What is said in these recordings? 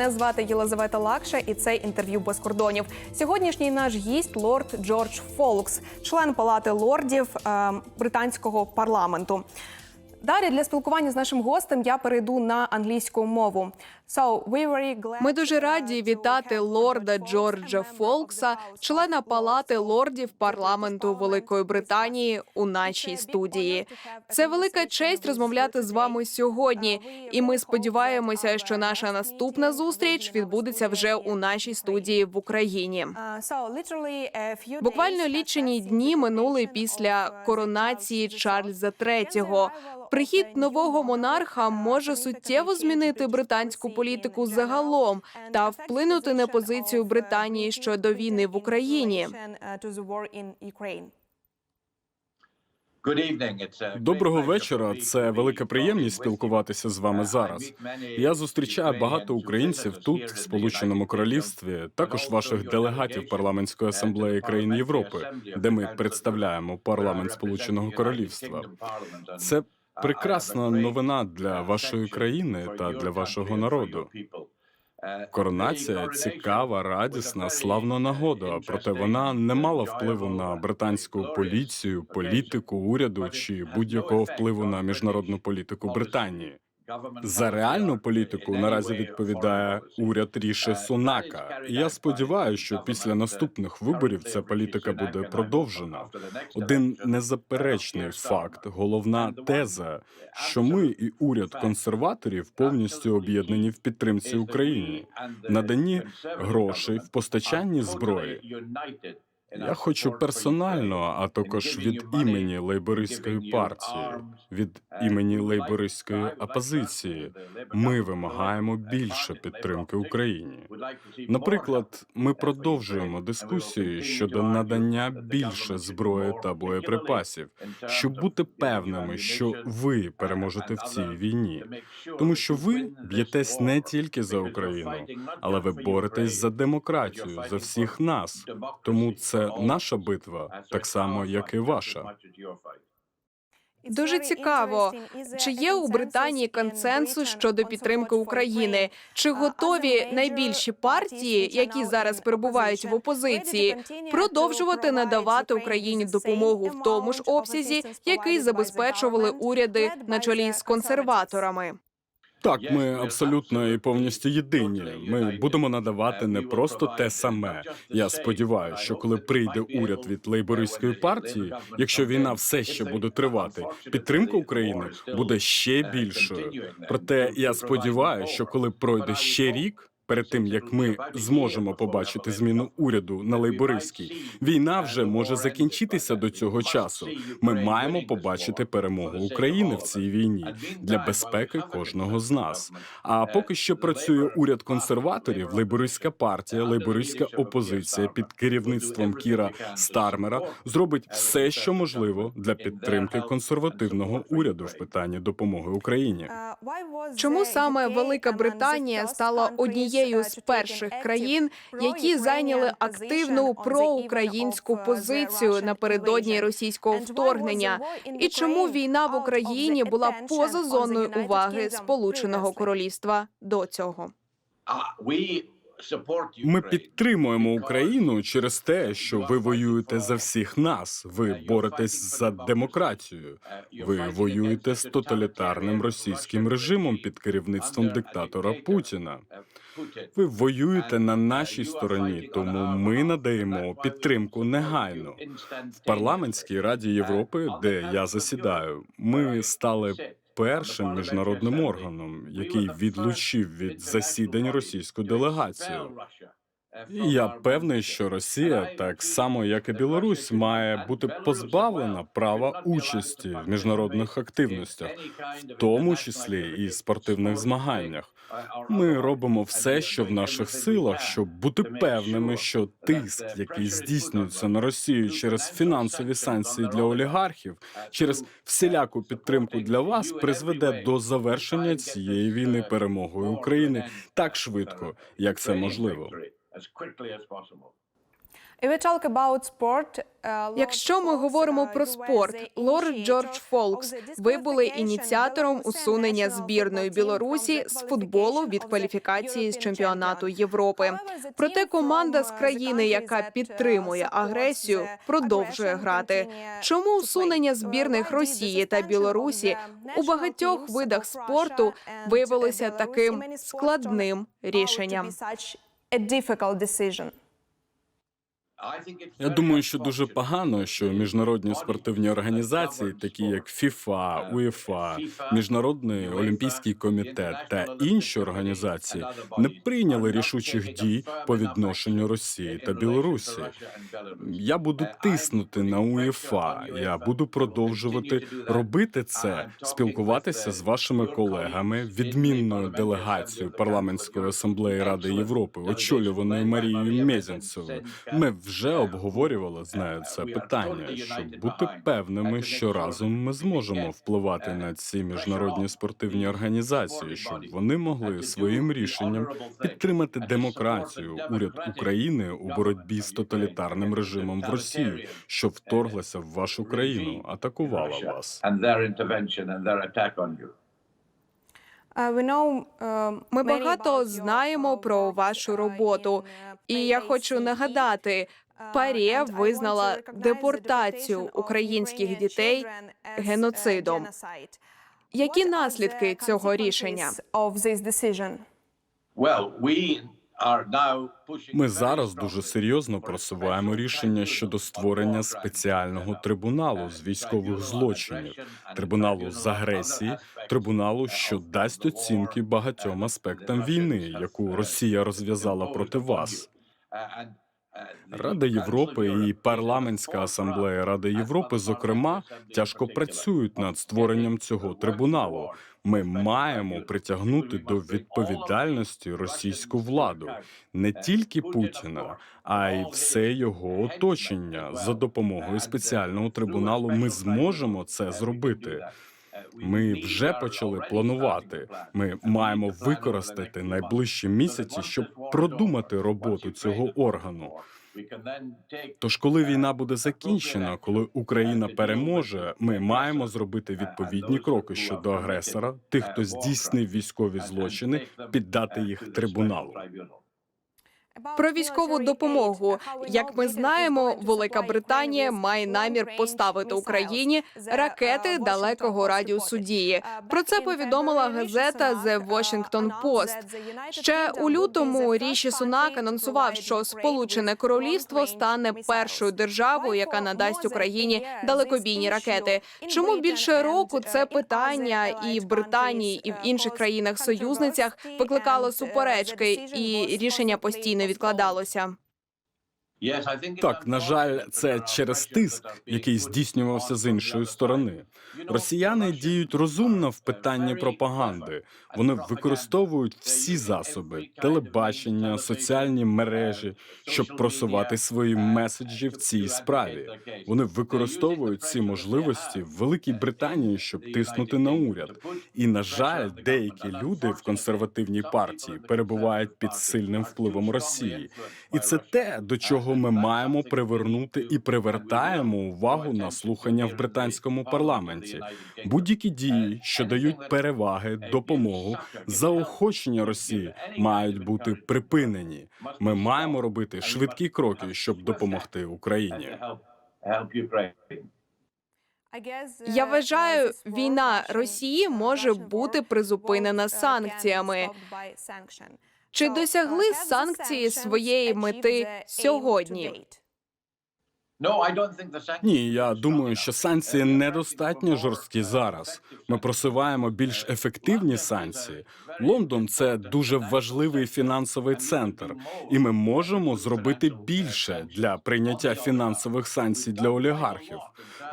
Мене звати Єлизавета Лакша, і це інтерв'ю без кордонів. Сьогоднішній наш гість лорд Джордж Фолкс, член палати лордів е, британського парламенту. Далі для спілкування з нашим гостем я перейду на англійську мову. Ми дуже раді вітати лорда Джорджа Фолкса, члена Палати лордів парламенту Великої Британії у нашій студії. Це велика честь розмовляти з вами сьогодні, і ми сподіваємося, що наша наступна зустріч відбудеться вже у нашій студії в Україні. Буквально лічені дні минули після коронації Чарльза III. Прихід нового монарха може суттєво змінити британську політику загалом та вплинути на позицію Британії щодо війни в Україні. Доброго вечора. Це велика приємність спілкуватися з вами зараз. Я зустрічаю багато українців тут, в Сполученому Королівстві, також ваших делегатів парламентської асамблеї країн Європи, де ми представляємо парламент Сполученого Королівства. Це прекрасна новина для вашої країни та для вашого народу. Коронація цікава, радісна, славна нагода. Проте вона не мала впливу на британську поліцію, політику, уряду чи будь-якого впливу на міжнародну політику Британії. За реальну політику наразі відповідає уряд Ріші Сунака. І я сподіваюся, що після наступних виборів ця політика буде продовжена. Один незаперечний факт, головна теза, що ми і уряд консерваторів повністю об'єднані в підтримці України, наданні грошей в постачанні зброї. Я хочу персонально, а також від імені лейбористської партії, від імені лейбористської опозиції. Ми вимагаємо більше підтримки Україні. Наприклад, ми продовжуємо дискусії щодо надання більше зброї та боєприпасів, щоб бути певними, що ви переможете в цій війні, тому що ви б'єтесь не тільки за Україну, але ви боретесь за демократію, за всіх нас. Тому це наша битва, так само як і ваша. Дуже цікаво, чи є у Британії консенсус щодо підтримки України? Чи готові найбільші партії, які зараз перебувають в опозиції, продовжувати надавати Україні допомогу в тому ж обсязі, який забезпечували уряди на чолі з консерваторами? Так, ми абсолютно і повністю єдині. Ми будемо надавати не просто те саме. Я сподіваюся, що коли прийде уряд від лейбористської партії, якщо війна все ще буде тривати, підтримка України буде ще більшою. Проте я сподіваюся, що коли пройде ще рік. Перед тим як ми зможемо побачити зміну уряду на лейбористській, війна вже може закінчитися до цього часу. Ми маємо побачити перемогу України в цій війні для безпеки кожного з нас. А поки що працює уряд консерваторів, лейбористська партія, лейбористська опозиція під керівництвом Кіра Стармера зробить все, що можливо для підтримки консервативного уряду в питанні допомоги Україні. Чому саме Велика Британія стала однією з перших країн, які зайняли активну проукраїнську позицію напередодні російського вторгнення? І чому війна в Україні була поза зоною уваги Сполученого Королівства до цього? Ми підтримуємо Україну через те, що ви воюєте за всіх нас. Ви боретесь за демократію. Ви воюєте з тоталітарним російським режимом під керівництвом диктатора Путіна. Ви воюєте на нашій стороні, тому ми надаємо підтримку негайно. В парламентській раді Європи, де я засідаю, ми стали першим міжнародним органом, який відлучив від засідань російську делегацію. І я певний, що Росія, так само як і Білорусь, має бути позбавлена права участі в міжнародних активностях, в тому числі і спортивних змаганнях. Ми робимо все, що в наших силах, щоб бути певними, що тиск, який здійснюється на Росію через фінансові санкції для олігархів, через всіляку підтримку для вас, призведе до завершення цієї війни перемогою України. так швидко, як це можливо. Якщо ми говоримо про спорт, лорд Джордж Фолкс, ви були ініціатором усунення збірної Білорусі з футболу від кваліфікації з чемпіонату Європи. Проте команда з країни, яка підтримує агресію, продовжує грати. Чому усунення збірних Росії та Білорусі у багатьох видах спорту виявилося таким складним рішенням? a difficult decision. Я думаю, що дуже погано, що міжнародні спортивні організації, такі як ФІФА, УЄФА, Міжнародний олімпійський комітет та інші організації, не прийняли рішучих дій по відношенню Росії та Білорусі. Я буду тиснути на УЄФА. Я буду продовжувати робити це, спілкуватися з вашими колегами, відмінною делегацією парламентської асамблеї Ради Європи, очолюваною Марією Мезенцевою. Ми вже обговорювали з нею це питання, щоб бути певними, що разом ми зможемо впливати на ці міжнародні спортивні організації, щоб вони могли своїм рішенням підтримати демократію, уряд України у боротьбі з тоталітарним режимом в Росії, що вторглася в вашу країну, атакувала вас. Ми багато знаємо про вашу роботу, і я хочу нагадати, Парія визнала депортацію українських дітей геноцидом. Які наслідки цього рішення? Ми зараз дуже серйозно просуваємо рішення щодо створення спеціального трибуналу з військових злочинів, трибуналу з агресії, трибуналу, що дасть оцінки багатьом аспектам війни, яку uh, Росія розв'язала проти вас. Uh, Рада Європи і парламентська асамблея Ради Європи, зокрема, тяжко працюють над створенням цього трибуналу. Ми маємо притягнути до відповідальності російську владу, не uh, тільки Путіна, а й все його оточення. За допомогою uh, спеціального трибуналу ми зможемо це uh, зробити. Uh, Ми вже почали планувати. Ми маємо використати найближчі місяці, щоб продумати роботу цього органу. Тож, коли війна буде закінчена, коли Україна переможе, ми маємо зробити відповідні кроки щодо агресора, тих, хто здійснив військові злочини, піддати їх трибуналу. Про військову допомогу, як ми знаємо, Велика Британія має намір поставити Україні ракети далекого радіусу дії. Про це повідомила газета The Washington Post. Ще у лютому Ріші Сунак анонсував, що Сполучене Королівство стане першою державою, яка надасть Україні далекобійні ракети. Чому більше року це питання і в Британії, і в інших країнах-союзницях викликало суперечки, і рішення постійно відкладалося. Так, на жаль, це через тиск, який здійснювався з іншої сторони. Росіяни діють розумно в питанні пропаганди. Вони використовують всі засоби, телебачення, соціальні мережі, uh, щоб просувати свої uh, меседжі в цій справі. Вони використовують ці можливості в Великій uh, Британії, щоб тиснути на уряд. І на жаль, деякі люди в консервативній партії перебувають під сильним впливом Росії. І це те, до чого ми маємо привернути і привертаємо увагу на слухання в британському парламенті. Будь-які дії, що дають переваги, допомогу, заохочення Росії мають бути припинені. Ми маємо робити швидкі кроки, щоб допомогти Україні. Я вважаю, війна Росії може бути призупинена санкціями. Чи досягли санкції своєї мети сьогодні? The sanctions Ні, я думаю, що санкції Uh, недостатньо жорсткі uh, зараз. Ми просуваємо більш Uh, ефективні санкції. Лондон це дуже важливий фінансовий центр, і ми можемо зробити більше для прийняття фінансових санкцій для олігархів.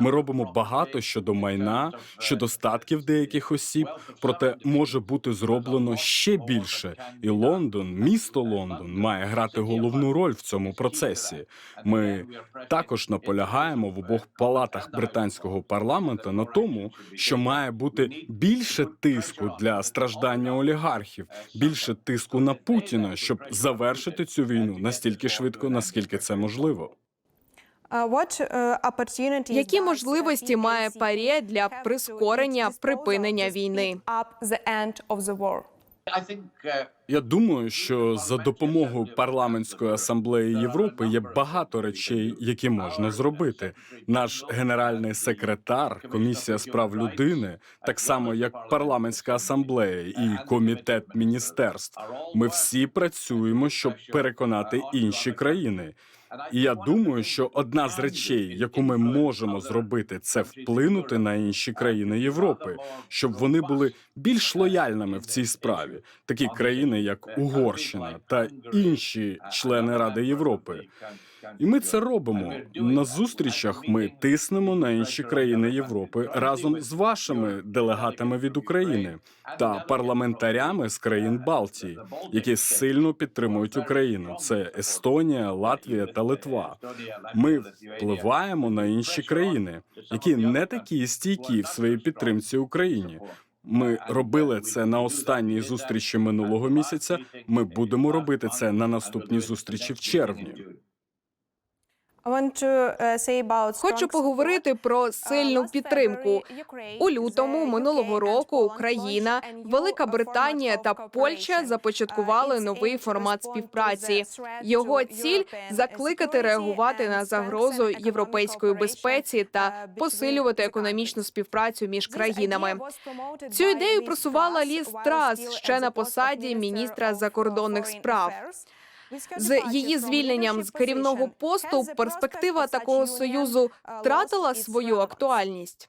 Ми робимо багато щодо майна, щодо статків деяких осіб. Проте може бути зроблено ще більше, і Лондон, місто Лондон, має грати головну роль в цьому процесі. Ми також наполягаємо в обох палатах британського парламенту на тому, що має бути більше тиску для страждання олігархів, більше тиску на Путіна, щоб завершити цю війну настільки швидко, наскільки це можливо. Які uh, можливості має ПАРЄ для прискорення припинення війни? uh, Я думаю, що за допомогою парламентської асамблеї Європи є багато речей, які можна зробити. Наш генеральний секретар, комісія з прав людини, так само як парламентська асамблея і комітет міністерств. Ми всі працюємо, щоб переконати інші країни. І я думаю, що одна з речей, яку ми можемо зробити, це вплинути на інші країни Європи, щоб вони були більш лояльними в цій справі, такі країни, як Угорщина та інші члени Ради Європи. І ми це робимо на зустрічах. Ми тиснемо на інші країни Європи разом з вашими делегатами від України та парламентарями з країн Балтії, які сильно підтримують Україну. Це Естонія, Латвія та Литва. Ми впливаємо на інші країни, які не такі стійкі в своїй підтримці Україні. Ми робили це на останній зустрічі минулого місяця. Ми будемо робити це на наступній зустрічі в червні. Хочу поговорити про сильну Uh, підтримку. У лютому минулого року Україна, Велика uh, Британія та Польща започаткували Uh, новий формат співпраці. Його ціль закликати реагувати на загрозу європейської безпеці та uh, посилювати економічну співпрацю між країнами. Цю ідею просувала Ліз Трас ще на посаді міністра закордонних справ. З її звільненням з керівного посту перспектива такого союзу втратила свою актуальність.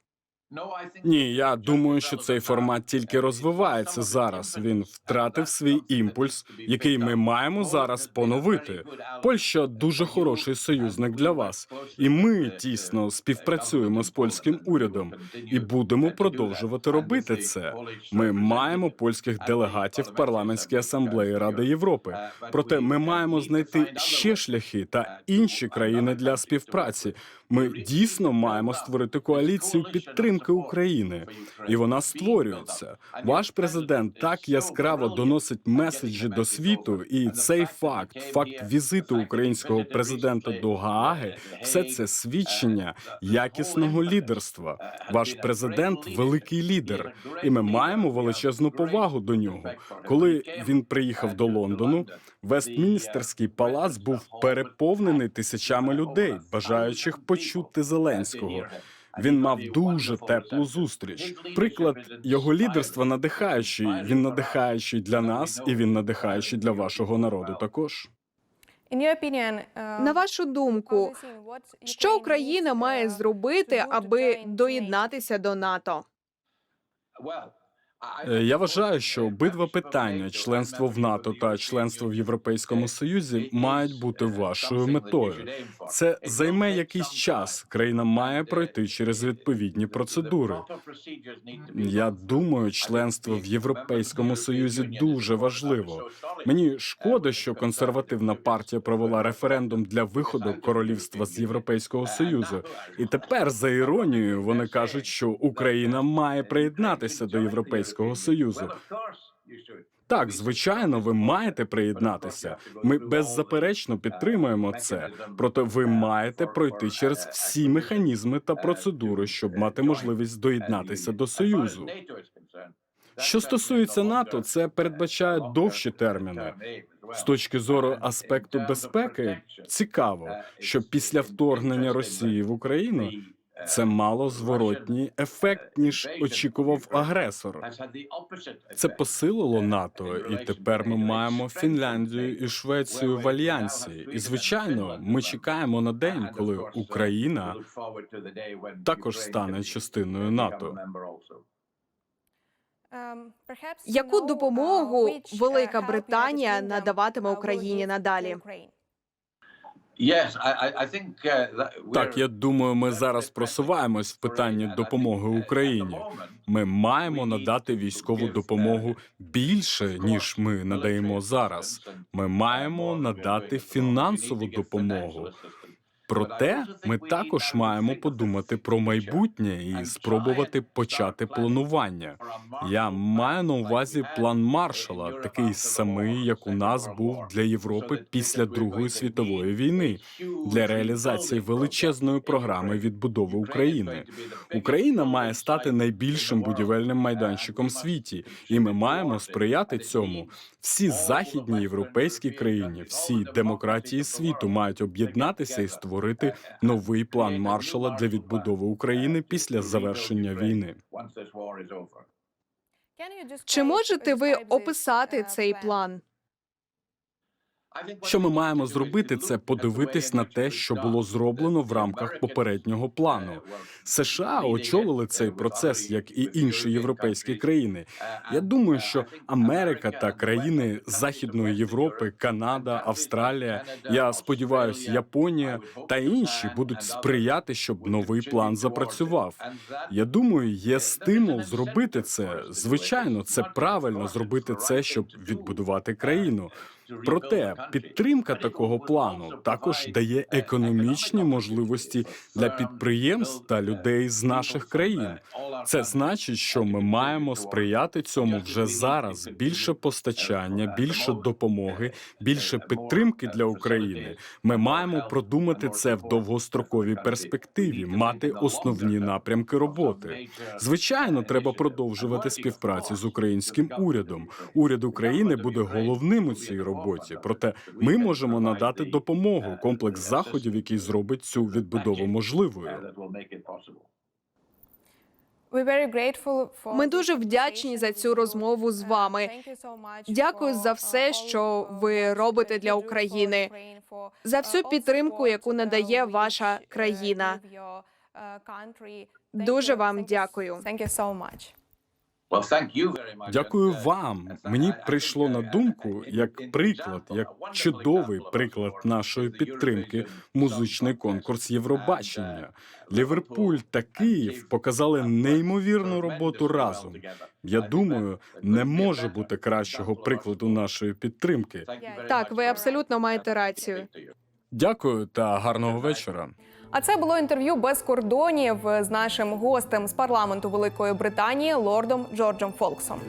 Ні, я думаю, що цей формат тільки розвивається зараз. Він втратив свій імпульс, який ми маємо зараз поновити. Польща дуже хороший союзник для вас, і ми тісно співпрацюємо з польським урядом і будемо продовжувати робити це. Ми маємо польських делегатів в парламентській асамблеї Ради Європи. Проте ми маємо знайти ще шляхи та інші країни для співпраці. Ми дійсно маємо створити коаліцію підтримки України, і вона створюється. Ваш президент так яскраво доносить меседжі до світу, і цей факт, факт візиту українського президента до Гааги, все це свідчення якісного лідерства. Ваш президент великий лідер, і ми маємо величезну повагу до нього. Коли він приїхав до Лондону, Вестміністерський палац був переповнений тисячами людей, бажаючих почути Зеленського. Він мав дуже теплу зустріч. Приклад його лідерства надихаючий. Він надихаючий для нас, і він надихаючий для вашого народу також. На вашу думку, що Україна має зробити, аби доєднатися до НАТО? Е, Я вважаю, що обидва питання членство в НАТО та членство в Європейському Союзі мають бути вашою метою. Це займе якийсь час. Країна має пройти через відповідні процедури. Я думаю, членство в Європейському Союзі дуже важливо. Мені шкода, що консервативна партія провела референдум для виходу королівства з Європейського Союзу, і тепер за іронією вони кажуть, що Україна має приєднатися до Європейського Союзу. Так, звичайно, ви маєте приєднатися. Ми беззаперечно підтримуємо це. Проте ви маєте пройти через всі механізми та процедури, щоб мати можливість доєднатися до союзу. Що стосується НАТО, це передбачає довші терміни. З точки зору аспекту безпеки, цікаво, що після вторгнення Росії в Україну це мало зворотній ефект, ніж очікував агресор. Це посилило НАТО, і тепер ми маємо Фінляндію і Швецію в альянсі. І звичайно, ми чекаємо на день, коли Україна також стане частиною НАТО. Яку допомогу Велика Британія надаватиме Україні надалі? Так, я думаю, ми зараз просуваємось в питанні допомоги Україні. Ми маємо надати військову допомогу більше ніж ми надаємо зараз. Ми маємо надати фінансову допомогу. Проте ми також маємо подумати про майбутнє і спробувати почати планування. Я маю на увазі план Маршала, такий самий, як у нас був для Європи після Другої світової війни, для реалізації величезної програми відбудови України. Україна має стати найбільшим будівельним майданчиком в світі, і ми маємо сприяти цьому. Всі західні європейські країни, всі демократії світу мають об'єднатися і створити новий план Маршала для відбудови України після завершення війни. Чи можете ви описати цей план? Що ми маємо зробити, це подивитись на те, що було зроблено в рамках попереднього плану. США очолили цей процес, як і інші європейські країни. Я думаю, що Америка та країни Західної Європи, Канада, Австралія, я сподіваюся, Японія та інші будуть сприяти, щоб новий план запрацював. Я думаю, є стимул зробити це. Звичайно, це правильно зробити це, щоб відбудувати країну. Проте підтримка такого плану також дає економічні можливості для підприємств та людей з наших країн. Це значить, що ми маємо сприяти цьому вже зараз. Більше постачання, більше допомоги, більше підтримки для України. Ми маємо продумати це в довгостроковій перспективі, мати основні напрямки роботи. Звичайно, треба продовжувати співпрацю з українським урядом. Уряд України буде головним у цій роботі. Проте ми можемо надати допомогу, комплекс заходів, який зробить цю відбудову можливою. Ми дуже вдячні за цю розмову з вами. Дякую за все, що ви робите для України, за всю підтримку, яку надає ваша країна. Дуже вам дякую. Дякую вам. Мені прийшло на думку як приклад, як чудовий приклад нашої підтримки. Музичний конкурс Євробачення. Ліверпуль та Київ показали неймовірну роботу разом. Я думаю, не може бути кращого прикладу нашої підтримки. Так, ви абсолютно маєте рацію. Дякую та гарного вечора. А це було інтерв'ю без кордонів з нашим гостем з парламенту Великої Британії лордом Джорджем Фолксом.